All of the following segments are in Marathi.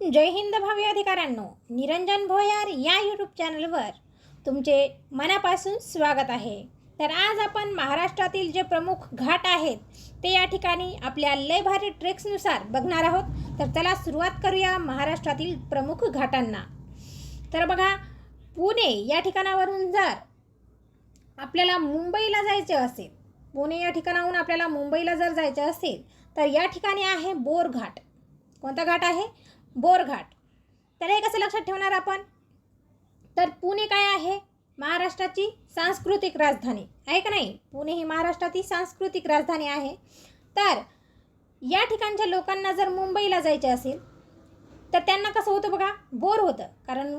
जय हिंद भावी अधिकाऱ्यांनो निरंजन भोयार या यूट्यूब चॅनलवर तुमचे मनापासून स्वागत आहे. तर आज आपण महाराष्ट्रातील जे प्रमुख घाट आहेत ते या ठिकाणी आपल्या लय भारी ट्रेक्सनुसार बघणार आहोत. तर चला सुरुवात करूया महाराष्ट्रातील प्रमुख घाटांना. तर बघा पुणे या ठिकाणावरून जर आपल्याला मुंबईला जायचे असेल पुणे या ठिकाणाहून आपल्याला मुंबईला जर जायचं असेल तर या ठिकाणी आहे बोरघाट कोणता घाट आहे? बोरघाट. त्याला हे कसं लक्षात ठेवणार आपण? तर पुणे काय आहे? महाराष्ट्राची सांस्कृतिक राजधानी. आहे का नाही? पुणे ही महाराष्ट्राची सांस्कृतिक राजधानी आहे. तर या ठिकाणच्या लोकांना जर मुंबईला जायचे असेल तर त्यांना कसं होतं बघा? बोर होतं. कारण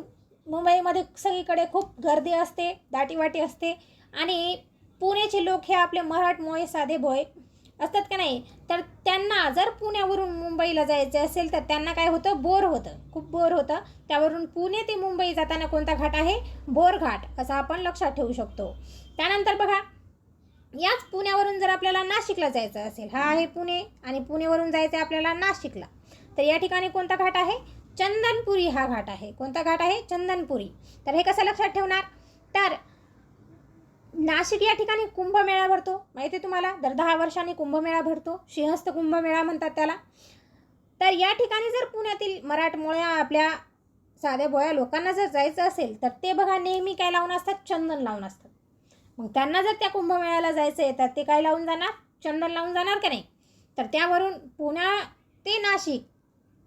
मुंबईमध्ये सगळीकडे खूप गर्दी असते दाटीवाटी असते. आणि पुणेचे लोक हे आपले मराठमोळे साधे भोय असतात का नाही? तर त्यांना जर पुण्यावरून मुंबईला जायचे असेल तर त्यांना काय होतं? बोर होतं. खूप बोर होतं. त्यावरून पुणे ते मुंबई जाताना कोणता घाट आहे? बोरघाट असं आपण लक्षात ठेवू शकतो. त्यानंतर बघा याच पुण्यावरून जर आपल्याला नाशिकला जायचं असेल हा आहे पुणे आणि पुणेवरून जायचं आहे आपल्याला नाशिकला. तर या ठिकाणी कोणता घाट आहे? चंदनपुरी हा घाट आहे. कोणता घाट आहे? चंदनपुरी. तर हे कसं लक्षात ठेवणार? तर नाशिक या ठिकाणी कुंभमेळा भरतो. माहिती आहे तुम्हाला? दर दहा वर्षांनी कुंभमेळा भरतो. सिंहस्थ कुंभमेळा म्हणतात त्याला. तर या ठिकाणी जर पुण्यातील मराठमोळ्या आपल्या साध्या बोया लोकांना जर जायचं असेल तर ते बघा नेहमी काय लावून असतात? चंदन लावून असतात. मग त्यांना जर त्या कुंभमेळ्याला जायचं आहे तर ते काय लावून जाणार? चंदन लावून जाणार का नाही? तर त्यावरून पुण्या ते नाशिक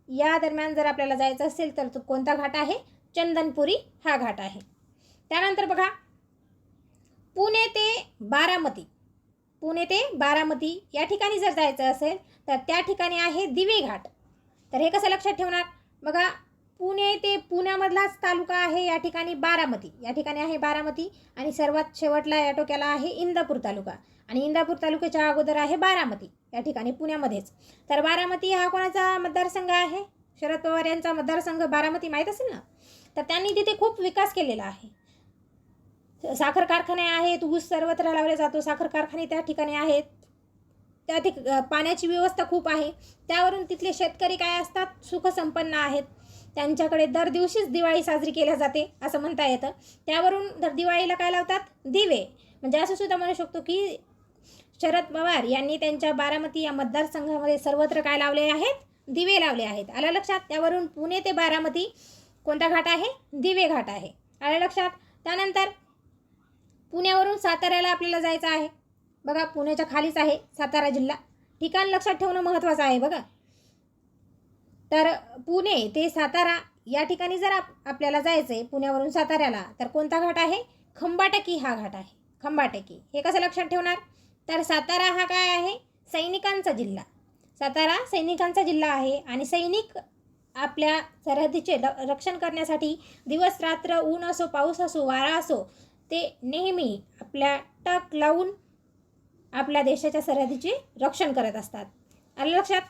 या दरम्यान जर आपल्याला जायचं असेल तर तो कोणता घाट आहे? चंदनपुरी हा घाट आहे. त्यानंतर बघा पुणे ते बारामती. पुणे ते बारामती या ठिकाणी जर जायचं असेल तर त्या ठिकाणी आहे दिवे घाट. तर हे कसं लक्षात ठेवणार? बघा पुणे ते पुण्यामधलाच तालुका आहे या ठिकाणी बारामती. या ठिकाणी आहे बारामती आणि सर्वात शेवटला या टोक्याला आहे इंदापूर तालुका. आणि इंदापूर तालुक्याच्या अगोदर आहे बारामती या ठिकाणी पुण्यामध्येच. तर बारामती हा कोणाचा मतदारसंघ आहे? शरद पवार यांचा मतदारसंघ बारामती माहीत असेल ना? तर त्यांनी तिथे खूप विकास केलेला आहे. साखर कारखाने आहेत ऊस सर्वत्र लावले जातो साखर कारखाने त्या ठिकाणी आहेत. त्या ठिक पाण्याची व्यवस्था खूप आहे. त्यावरून तिथले शेतकरी काय असतात? सुखसंपन्न आहेत. त्यांच्याकडे दर दिवशीच दिवाळी साजरी केल्या जाते असं म्हणता येतं. त्यावरून दर दिवाळीला काय लावतात? दिवे. म्हणजे असं सुद्धा म्हणू शकतो की शरद पवार यांनी त्यांच्या बारामती या मतदारसंघामध्ये सर्वत्र काय लावले आहेत? दिवे लावले आहेत. आलं लक्षात? त्यावरून पुणे ते बारामती कोणता घाट आहे? दिवे घाट आहे. आलं लक्षात? त्यानंतर पुण्यावरून साताऱ्याला आपल्याला जायचं आहे. बघा पुण्याच्या खालीच आहे सातारा जिल्हा. ठिकाण लक्षात ठेवणं महत्त्वाचं आहे बघा. तर पुणे ते सातारा या ठिकाणी जर आप आपल्याला जायचं आहे पुण्यावरून साताऱ्याला तर कोणता घाट आहे? खंबाटकी हा घाट आहे. खंबाटकी. हे कसं लक्षात ठेवणार? तर सातारा हा काय आहे? सैनिकांचा जिल्हा. सातारा सैनिकांचा जिल्हा आहे आणि सैनिक आपल्या सरहद्दीचे रक्षण करण्यासाठी दिवस रात्र ऊन असो पाऊस असो वारा असो ते नेहमी आपल्या टक लावून आपल्या देशाच्या सरहद्दीचे रक्षण करत असतात. आलं लक्षात?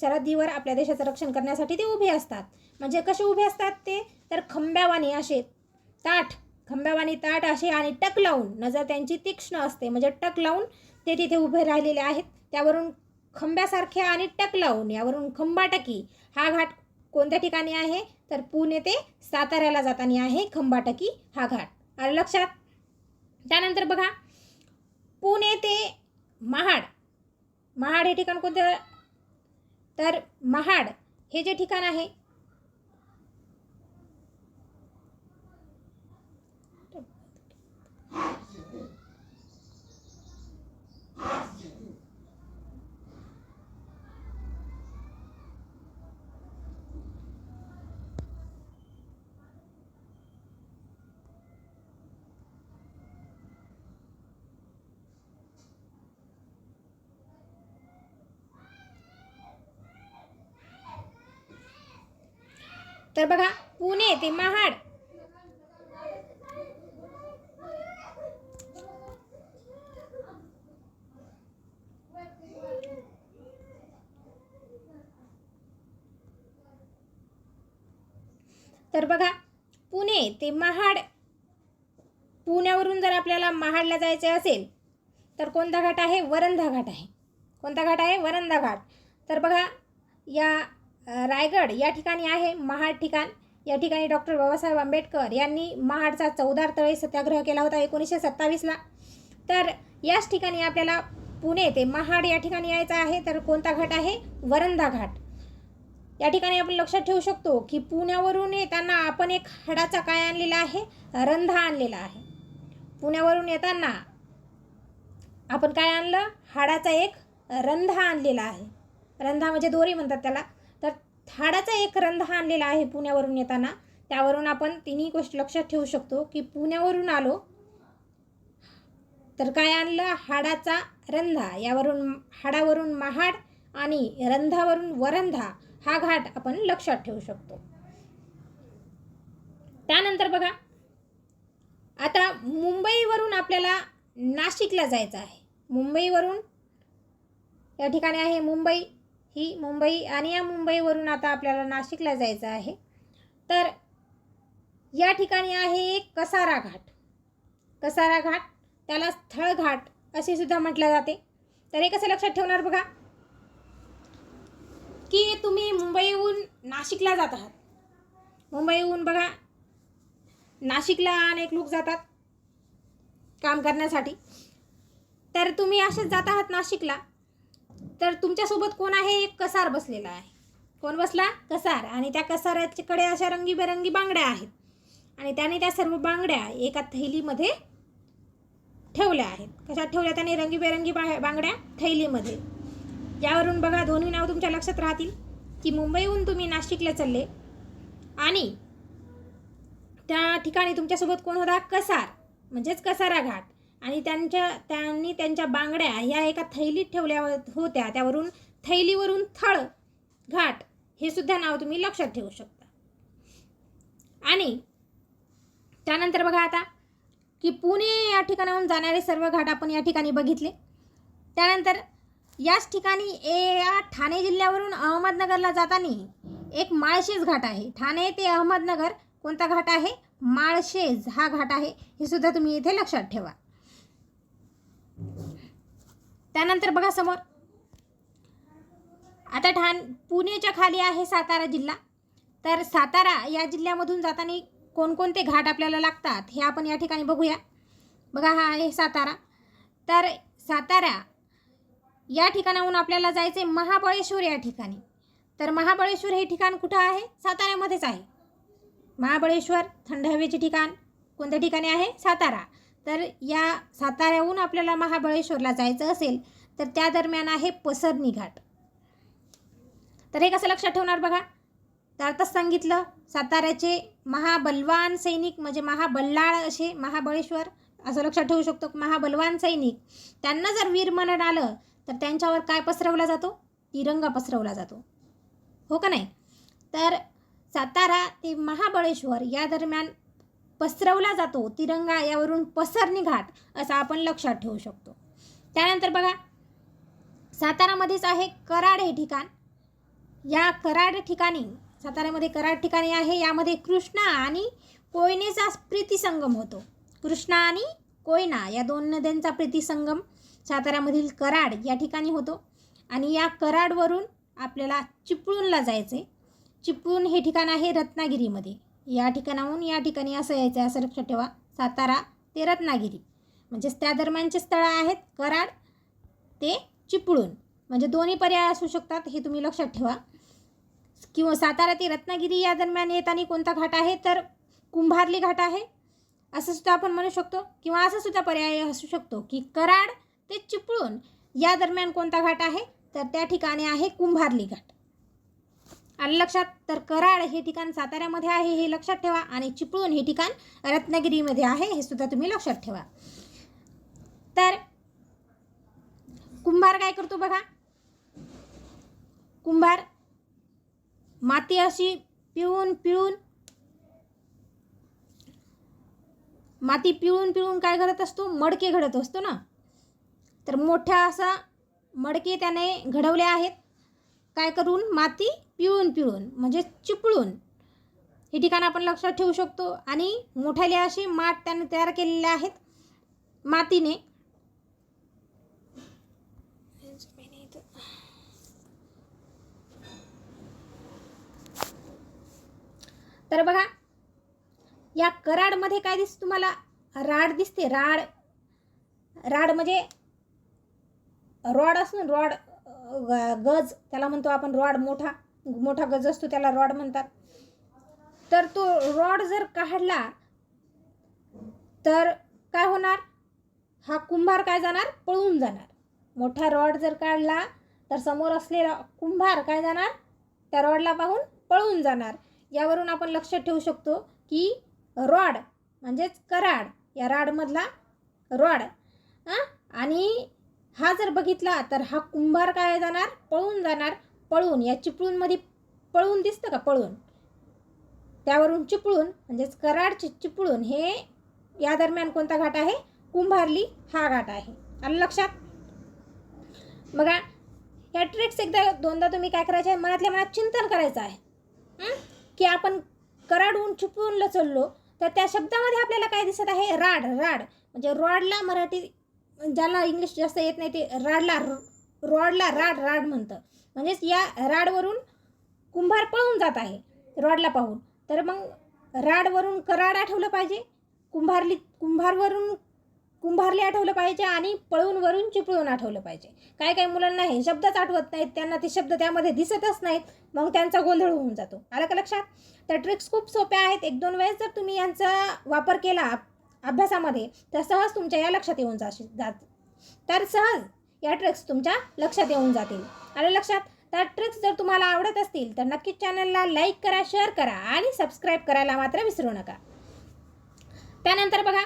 सरहद्दीवर आपल्या देशाचं रक्षण करण्यासाठी ते उभे असतात. म्हणजे कसे उभे असतात ते? तर खंब्यावानी असे ताठ खंब्यावानी ताठ असे आणि टक लावून नजर त्यांची तीक्ष्ण असते. म्हणजे टक लावून ते तिथे उभे राहिलेले आहेत. त्यावरून खंब्यासारख्या आणि टक लावून यावरून खंबाटकी. हा घाट कोणत्या ठिकाणी आहे? तर पुणे ते साताऱ्याला जाताना आहे खंबाटकी हा घाट. आलं लक्षात? त्यानंतर बघा पुणे ते महाड. महाड हे ठिकाण कोणतं? तर महाड हे जे ठिकाण आहे तर बघा पुणे ते महाड. तर बघा पुणे ते महाड. पुण्यावरून जर आपल्याला महाडला जायचे असेल तर कोणता घाट आहे? वरंधा घाट आहे. कोणता घाट आहे? वरंधा घाट. तर बघा या रायगड या ठिकाणी आहे महाड ठिकाण. या ठिकाणी डॉक्टर बाबासाहेब आंबेडकर यांनी महाडचा चौदार तळे सत्याग्रह केला होता एकोणीसशे सत्तावीसला. तर याच ठिकाणी आपल्याला पुणे ते महाड या ठिकाणी यायचं आहे तर कोणता घाट आहे? वरंधा घाट. या ठिकाणी आपण लक्षात ठेवू शकतो की पुण्यावरून येताना आपण एक हाडाचा काय आणलेला आहे? रंधा आणलेला आहे. पुण्यावरून येताना आपण काय आणलं? हाडाचा एक रंधा आणलेला आहे. रंधा म्हणजे दोरी म्हणतात त्याला. हाडाचा एक रंधा आणलेला आहे पुण्यावरून येताना. त्यावरून आपण तिन्ही गोष्ट लक्षात ठेवू शकतो की पुण्यावरून आलो तर काय आणलं? हाडाचा रंधा. यावरून हाडावरून महाड आणि रंधावरून वरंधा हा घाट आपण लक्षात ठेवू शकतो. त्यानंतर बघा आता मुंबईवरून आपल्याला नाशिकला जायचं आहे. मुंबईवरून या ठिकाणी आहे मुंबई. ही मुंबई आणि या मुंबईवरून आता आपल्याला नाशिकला जायचं आहे. तर या ठिकाणी आहे एक कसारा घाट. कसारा घाट त्याला स्थळ घाट असे सुद्धा म्हटलं जाते. तर हे कसं लक्षात ठेवणार बघा? की तुम्ही मुंबईहून नाशिकला जात आहात. मुंबईहून बघा नाशिकला अनेक लोक जातात काम करण्यासाठी. तर तुम्ही असेच जात आहात नाशिकला. तर तुमच्यासोबत कोण आहे? एक कसार बसलेला आहे. कोण बसला? कसार. आणि त्या कसाराच्याकडे अशा रंगीबेरंगी बांगड्या आहेत. आणि त्याने त्या सर्व बांगड्या एका थैलीमध्ये ठेवल्या आहेत. कशात ठेवल्या? त्याने रंगीबेरंगी बा बांगड्या थैलीमध्ये. यावरून बघा दोन्ही नाव तुमच्या लक्षात राहतील. की मुंबईहून तुम्ही नाशिकला चालले. आणि त्या ठिकाणी तुमच्यासोबत कोण होता? कसार. म्हणजेच कसारा घाट आणि त्यांच्या त्यांनी त्यांच्या बांगड्या ह्या एका थैलीत ठेवल्या होत्या. त्यावरून थैलीवरून थळ घाट हे सुद्धा नाव तुम्ही लक्षात ठेवू शकता. आणि त्यानंतर बघा आता की पुणे या ठिकाणाहून जाणारे सर्व घाट आपण या ठिकाणी बघितले. त्यानंतर याच ठिकाणी ए या ठाणे जिल्ह्यावरून अहमदनगरला जाताना एक माळशेज घाट आहे. ठाणे ते अहमदनगर कोणता घाट आहे? माळशेज हा घाट आहे. हे सुद्धा तुम्ही इथे लक्षात ठेवा. त्यानंतर बघा समोर. आता ठाण पुणेच्या खाली आहे सातारा जिल्हा. तर सातारा या जिल्ह्यामधून जाताना कोणकोणते घाट आपल्याला लागतात हे आपण या ठिकाणी बघूया. बघा हा आहे सातारा. तर सातारा या ठिकाणाहून आपल्याला जायचे महाबळेश्वर या ठिकाणी. तर महाबळेश्वर हे ठिकाण कुठं आहे? साताऱ्यामध्येच आहे. महाबळेश्वर थंड हवेचे ठिकाण कोणत्या ठिकाणी आहे? सातारा. तर या साताऱ्याहून आपल्याला महाबळेश्वरला जायचं असेल तर त्या दरम्यान आहे पसरणी घाट. तर हे कसं लक्षात ठेवणार बघा? तर आताच सांगितलं साताऱ्याचे महाबलवान सैनिक म्हणजे महाबल्लाळ असे महाबळेश्वर असं लक्षात ठेवू शकतो महाबलवान सैनिक. त्यांना जर वीर म्हणत आलं तर त्यांच्यावर काय पसरवला जातो? तिरंगा पसरवला जातो. हो का नाही? तर सातारा ते महाबळेश्वर या दरम्यान पसरवला जातो तिरंगा यावरून पसरणी घाट असं आपण लक्षात ठेवू शकतो. त्यानंतर बघा सातारामध्येच आहे कराड हे ठिकाण. या कराड ठिकाणी साताऱ्यामध्ये कराड ठिकाणी आहे यामध्ये कृष्णा आणि कोयनेचा प्रीतिसंगम होतो. कृष्णा आणि कोयना या दोन नद्यांचा प्रीतिसंगम साताऱ्यामधील कराड या ठिकाणी होतो. आणि या कराडवरून आपल्याला चिपळूणला जायचे चिपळूण हे ठिकाण आहे रत्नागिरीमध्ये. या ठिकाणाहून या ठिकाणी असं यायचं आहे. असं लक्षात ठेवा. सातारा ते रत्नागिरी. म्हणजेच त्या दरम्यानचे स्थळं आहेत कराड ते चिपळूण. म्हणजे दोन्ही पर्याय असू शकतात हे तुम्ही लक्षात ठेवा. किंवा सातारा ते रत्नागिरी या दरम्यान येताना कोणता घाट आहे? तर कुंभारली घाट आहे. असं सुद्धा आपण म्हणू शकतो. किंवा असा सुद्धा पर्याय असू शकतो की कराड ते चिपळूण या दरम्यान कोणता घाट आहे? तर त्या ठिकाणी आहे कुंभारली घाट. आणि लक्षात तर कराड हे ठिकाण साताऱ्यामध्ये आहे हे लक्षात ठेवा. आणि चिपळूण हे ठिकाण रत्नागिरीमध्ये आहे हे सुद्धा तुम्ही लक्षात ठेवा. तर कुंभार काय करतो बघा? कुंभार माती अशी पिळून पिळून माती पिळून पिळून काय घडत असतो? मडके घडत असतो ना? तर मोठ्या असा मडके त्याने घडवले आहेत. काय करून? माती पिळून पिळून म्हणजे चिपळून. हे ठिकाण आपण लक्षात ठेवू शकतो. आणि मोठ्याले असे माठ त्याने तयार केलेले आहेत. मातीने. तर बघा या कराडमध्ये काय दिसतं तुम्हाला राड दिसते. राड राड म्हणजे रॉड असून रॉड ग- गज त्याला म्हणतो आपण रॉड मोठा. मोठा गज असतो त्याला रॉड म्हणतात. तर तो रॉड जर काढला तर काय होणार? हा कुंभार काय जाणार? पळून जाणार. मोठा रॉड जर काढला तर समोर असलेला कुंभार काय जाणार? त्या रॉडला पाहून पळून जाणार. यावरून आपण लक्षात ठेवू शकतो की रॉड म्हणजेच कराड या राडमधला रॉड. आणि हा जर बघितला तर हा कुंभार काय जाणार? पळून जाणार. पळून या चिपळूणमध्ये पळून दिसतं का पळून? त्यावरून चिपळूण म्हणजेच कराड चि चिपळूण हे या दरम्यान कोणता घाट आहे? कुंभारली हा घाट आहे. आलं लक्षात? बघा ह्या ट्रिक्स एकदा दोनदा तुम्ही काय करायचे आहे? मनातल्या मनात चिंतन करायचं आहे. की आपण कराडहून चिपळूणला चाललो तर त्या शब्दामध्ये आपल्याला काय दिसत आहे? राड राड. म्हणजे रॉडला मराठी ज्याला इंग्लिश जास्त येत नाही ते राडला रॉडला राड राड म्हणतं. म्हणजेच या राडवरून कुंभार पळून जात आहे रॉडला पाहून. तर मग राडवरून कराड आठवलं पाहिजे? कुंभारली कुंभारवरून कुंभारली आठवलं पाहिजे आणि पळूनवरून चिपळून आठवलं पाहिजे. काय काय मुलांना हे शब्दच आठवत नाहीत त्यांना ते शब्द त्यामध्ये दिसतच नाहीत मग त्यांचा गोंधळ होऊन जातो. आलं का लक्षात? तर ट्रिक्स खूप सोप्या आहेत. एक दोन वेळेस जर तुम्ही यांचा वापर केला अभ्यासामध्ये तर सहज तुमच्या या लक्षात येऊन जाशील जात तर सहज या ट्रिक्स तुमच्या लक्षात येऊन जातील. आलं लक्षात? तर ट्रिक्स जर तुम्हाला आवडत असतील तर नक्कीच चॅनलला लाईक करा शेअर करा आणि सबस्क्राईब करायला मात्र विसरू नका. त्यानंतर बघा.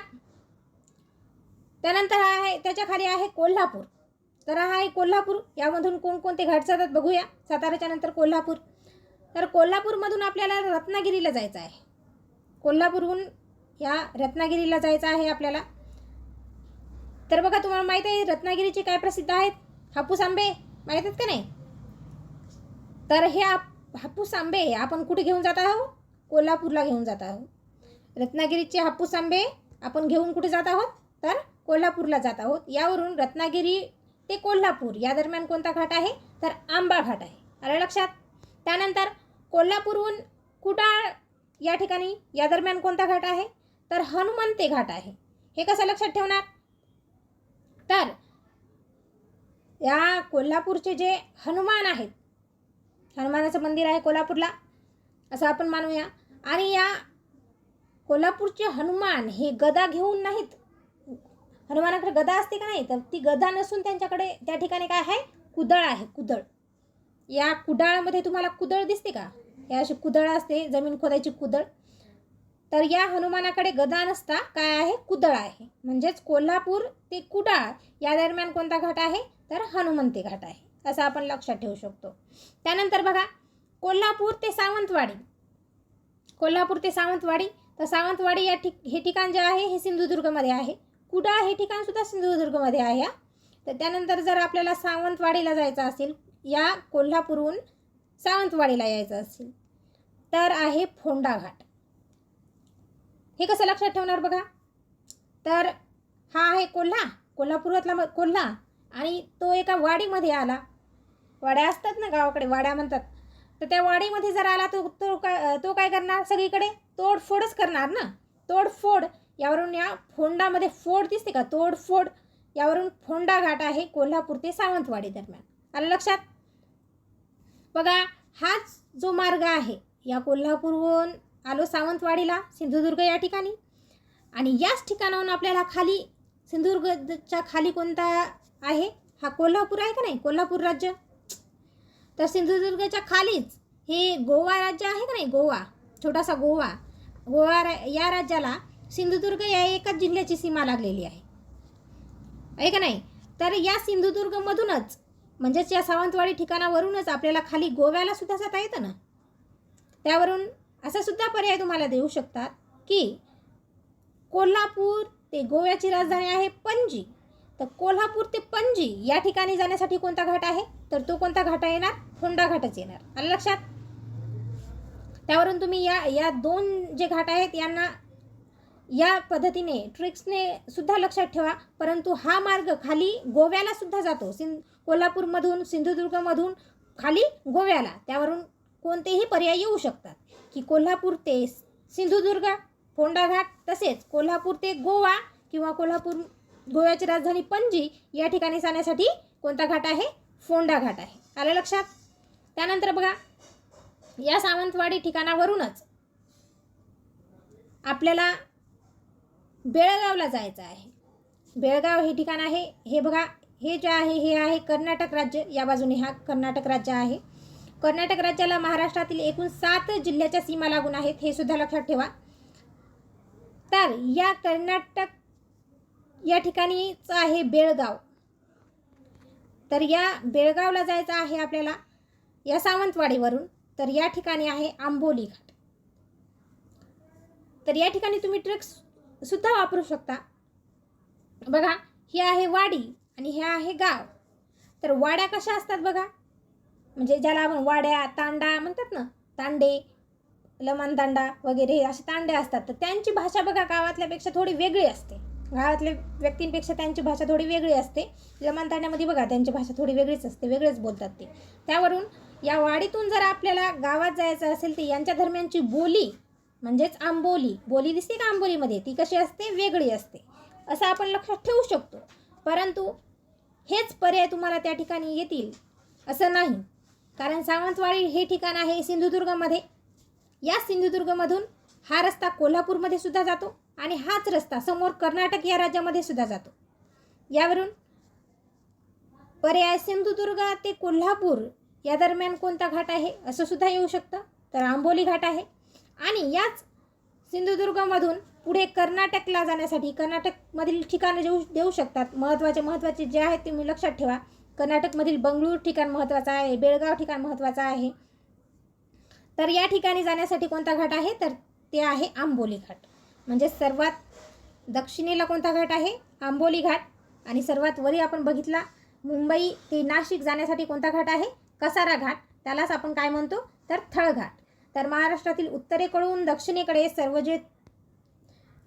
त्यानंतर आहे त्याच्याखाली आहे कोल्हापूर. तर हा आहे कोल्हापूर. यामधून कोणकोणते घाट जातात बघूया. साताऱ्याच्या नंतर कोल्हापूर. तर कोल्हापूरमधून आपल्याला रत्नागिरीला जायचं आहे. कोल्हापूरहून या रत्नागिरीला जायचं आहे आपल्याला. तर बघा तुम्हाला माहीत आहे रत्नागिरीचे काय प्रसिद्ध आहेत? हापूस आंबे. माहीत आहेत का नाही? तर हे आप हापूस आंबे आपण कुठे घेऊन जात आहोत कोल्हापूरला घेऊन जात आहोत रत्नागिरीचे हापूस आंबे आपण घेऊन कुठे जात आहोत? तर कोल्हापूरला जात आहोत. यावरून रत्नागिरी ते कोल्हापूर या दरम्यान कोणता घाट आहे? तर आंबा घाट आहे. आलं लक्षात? त्यानंतर कोल्हापूरहून कुडाळ या ठिकाणी या दरम्यान कोणता घाट आहे? तर हनुमंते घाट आहे. हे कसं लक्षात ठेवणार? तर या कोल्हापूरचे जे हनुमान आहेत हनुमानाचं मंदिर आहे कोल्हापूरला असं आपण मानूया. आणि या कोल्हापूरचे हनुमान हे गदा घेऊन नाहीत. हनुमानाकडे गदा असते का नाही? तर ती गदा नसून त्यांच्याकडे त्या ठिकाणी काय आहे? कुदळ आहे कुदळ. या कुडाळमध्ये तुम्हाला कुदळ दिसते का? या अशी कुदळ असते जमीन खोदायची कुदळ. तर या हनुमानाकडे गदा नसता काय आहे? कुदळ आहे. म्हणजेच कोल्हापूर ते कुडाळ या दरम्यान कोणता घाट आहे? तर हनुमंती घाट आहे असं आपण लक्षात ठेवू शकतो. त्यानंतर बघा कोल्हापूर ते सावंतवाडी. कोल्हापूर ते सावंतवाडी तर सावंतवाडी या ठिक हे ठिकाण जे आहे हे सिंधुदुर्गमध्ये आहे. कुडाळ हे ठिकाणसुद्धा सिंधुदुर्गमध्ये आहे हा. तर त्यानंतर जर आपल्याला सावंतवाडीला जायचं असेल या कोल्हापूरहून सावंतवाडीला यायचं असेल तर आहे फोंडा घाट. हे कसं लक्षात ठेवणार बघा? तर हा आहे कोल्हा कोल्हापूरातला कोल्हा. आणि तो एका वाडीमध्ये आला. वाड्या असतात ना गावाकडे वाड्या म्हणतात. तर त्या वाडीमध्ये जर आला तो तो काय तो काय करणार सगळीकडे? तोडफोडच करणार ना. तोडफोड. यावरून या फोंडामध्ये फोड दिसते का? तोडफोड. यावरून फोंडा घाट आहे कोल्हापूर ते सावंतवाडी दरम्यान. आलं लक्षात? बघा हाच जो मार्ग आहे या कोल्हापूरहून आलो सावंतवाडीला सिंधुदुर्ग या ठिकाणी. आणि याच ठिकाणाहून आपल्याला खाली सिंधुदुर्गच्या खाली कोणता आहे? हा कोल्हापूर आहे का नाही? कोल्हापूर राज्य? तर सिंधुदुर्गच्या खालीच हे गोवा राज्य आहे का नाही? गोवा. छोटासा गोवा. गोवा रा या राज्याला सिंधुदुर्ग या एकाच जिल्ह्याची सीमा लागलेली आहे. आहे का नाही? तर या सिंधुदुर्गमधूनच म्हणजेच या सावंतवाडी ठिकाणावरूनच आपल्याला खाली गोव्याला सुद्धा जाता येतं ना? त्यावरून असा सुद्धा पर्याय तुम्हाला देऊ शकतात की कोल्हापूर ते गोव्याची राजधानी आहे पणजी. तर कोल्हापूर ते पणजी या ठिकाणी जाण्यासाठी कोणता घाट आहे? तर तो कोणता घाट येणार? फोंडा घाटच येणार. आलं लक्षात? त्यावरून तुम्ही या या दोन जे घाट आहेत यांना या पद्धतीने ट्रिक्सने सुद्धा लक्षात ठेवा. परंतु हा मार्ग खाली गोव्याला सुद्धा जातो. सिं कोल्हापूरमधून सिंधुदुर्गमधून खाली गोव्याला. त्यावरून कोणतेही पर्याय येऊ शकतात. की कोल्हापूर ते सिंधुदुर्ग फोंडाघाट तसेच. कोल्हापूर ते गोवा किंवा कोल्हापूर गोव्याची राजधानी पणजी या ठिकाणी जाण्यासाठी कोणता घाट आहे? फोंडा घाट आहे. आलं लक्षात? त्यानंतर बघा या सावंतवाडी ठिकाणावरूनच आपल्याला बेळगावला जायचं आहे. बेळगाव हे ठिकाण आहे. हे बघा हे जे आहे हे आहे कर्नाटक राज्य. या बाजूने हा कर्नाटक राज्य आहे. कर्नाटक राज्याला महाराष्ट्रातील एकूण सात जिल्ह्याच्या सीमा लागून आहेत हे सुद्धा लक्षात ठेवा. तर या कर्नाटक या ठिकाणीच आहे बेळगाव. तर या बेळगावला जायचं आहे आपल्याला या सावंतवाडीवरून. तर या ठिकाणी आहे आंबोली घाट. तर या ठिकाणी तुम्ही ट्रक सुद्धा वापरू शकता. बघा ही आहे वाडी आणि हे आहे गाव. तर वाड्या कशा असतात बघा? म्हणजे ज्याला आपण वाड्या तांडा म्हणतात ना तांडे लमन तांडा वगैरे असे तांडे असतात तर त्यांची भाषा बघा गावातल्यापेक्षा थोडी वेगळी असते. गावातल्या व्यक्तींपेक्षा त्यांची भाषा थोडी वेगळी असते. लमानताण्यामध्ये बघा त्यांची भाषा थोडी वेगळीच असते वेगळेच बोलतात ते. त्यावरून या वाडीतून जर आपल्याला गावात जायचं असेल तर यांच्या दरम्यानची बोली म्हणजेच आंबोली बोली दिसते का आंबोलीमध्ये? ती कशी असते? वेगळी असते. असं आपण लक्षात ठेवू शकतो. परंतु हेच पर्याय तुम्हाला त्या ठिकाणी येतील. असं नाही. कारण सावंतवाडी हे ठिकाण आहे सिंधुदुर्गमध्ये. या सिंधुदुर्गमधून हा रस्ता कोल्हापूरमध्ये सुद्धा जातो. आणि हाच रस्ता समोर कर्नाटक या राज्यामध्ये सुद्धा जातो. यावरून पर्याय सिंधुदुर्ग ते कोल्हापूर या दरम्यान कोणता घाट आहे असं सुद्धा येऊ शकतं. तर आंबोली घाट आहे. आणि याच सिंधुदुर्गमधून पुढे कर्नाटकला जाण्यासाठी कर्नाटकमधील ठिकाणं देऊ देऊ शकतात. महत्त्वाचे महत्त्वाचे जे आहेत ते तुम्ही लक्षात ठेवा. कर्नाटकमधील बंगळूर ठिकाण महत्त्वाचं आहे बेळगाव ठिकाण महत्त्वाचं आहे. तर या ठिकाणी जाण्यासाठी कोणता घाट आहे? तर ते आहे आंबोली घाट. म्हणजे सर्वात दक्षिणेला कोणता घाट आहे? आंबोली घाट. आणि सर्वात वरी आपण बघितला मुंबई ते नाशिक जाण्यासाठी कोणता घाट आहे? कसारा घाट. त्यालाच आपण काय म्हणतो? तर थळघाट तर महाराष्ट्रातील उत्तरेकडून दक्षिणेकडे सर्व जे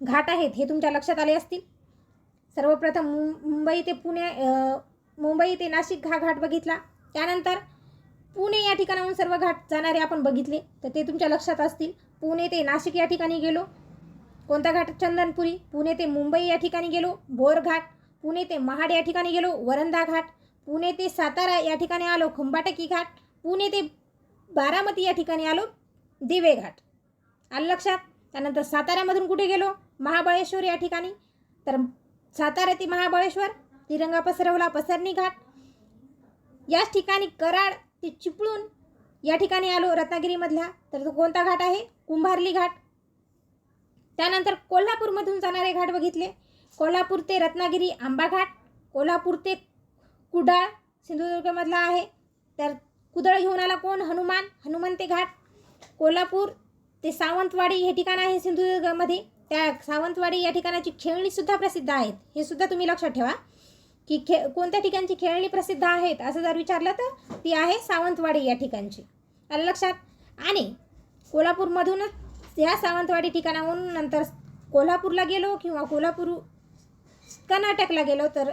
घाट आहेत हे तुमच्या लक्षात आले असतील? सर्वप्रथम मुंबई ते पुणे मुंबई ते नाशिक हा घाट बघितला. त्यानंतर पुणे या ठिकाणाहून सर्व घाट जाणारे आपण बघितले. तर ते तुमच्या लक्षात असतील. पुणे ते नाशिक या ठिकाणी गेलो. कोणता घाट? चंदनपुरी. पुणे ते मुंबई या ठिकाणी गेलो. बोरघाट पुणे ते महाड या ठिकाणी गेलो. वरंधा घाट. पुणे ते सातारा या ठिकाणी आलो. खंबाटकी घाट. पुणे ते बारामती या ठिकाणी आलो. दिवे घाट. आलं लक्षात? त्यानंतर साताऱ्यामधून कुठे गेलो? महाबळेश्वर या ठिकाणी. तर सातारा ते महाबळेश्वर तिरंगा पसरवला पसरणी घाट. याच ठिकाणी कराड ते चिपळूण या ठिकाणी आलो रत्नागिरीमधल्या. तर तो कोणता घाट आहे? कुंभारली घाट. त्यानंतर कोल्हापूरमधून जाणारे घाट बघितले. कोल्हापूर ते रत्नागिरी आंबा घाट कोल्हापूर ते कुडाळ सिंधुदुर्गमधला आहे. तर कुदळ घेऊन आला कोण? हनुमान हनुमंते घाट. कोल्हापूर ते सावंतवाडी हे ठिकाण आहे सिंधुदुर्गमध्ये. त्या सावंतवाडी या ठिकाणाची खेळणीसुद्धा प्रसिद्ध आहेत. हे सुद्धा तुम्ही लक्षात ठेवा की खे कोणत्या ठिकाणची खेळणी प्रसिद्ध आहेत असं जर विचारलं तर ती आहे सावंतवाडी या ठिकाणची. आलं लक्षात? आणि कोल्हापूरमधूनच या सावंतवाडी ठिकाणाहून नंतर कोल्हापूरला गेलो किंवा कोल्हापूर कर्नाटकला गेलो तर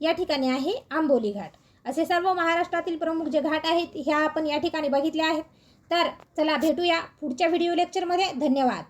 या ठिकाणी आहे आंबोली घाट. असे सर्व महाराष्ट्रातील प्रमुख जे घाट आहेत ह्या आपण या ठिकाणी बघितले आहेत. तर चला भेटूया पुढच्या व्हिडिओ लेक्चरमध्ये धन्यवाद.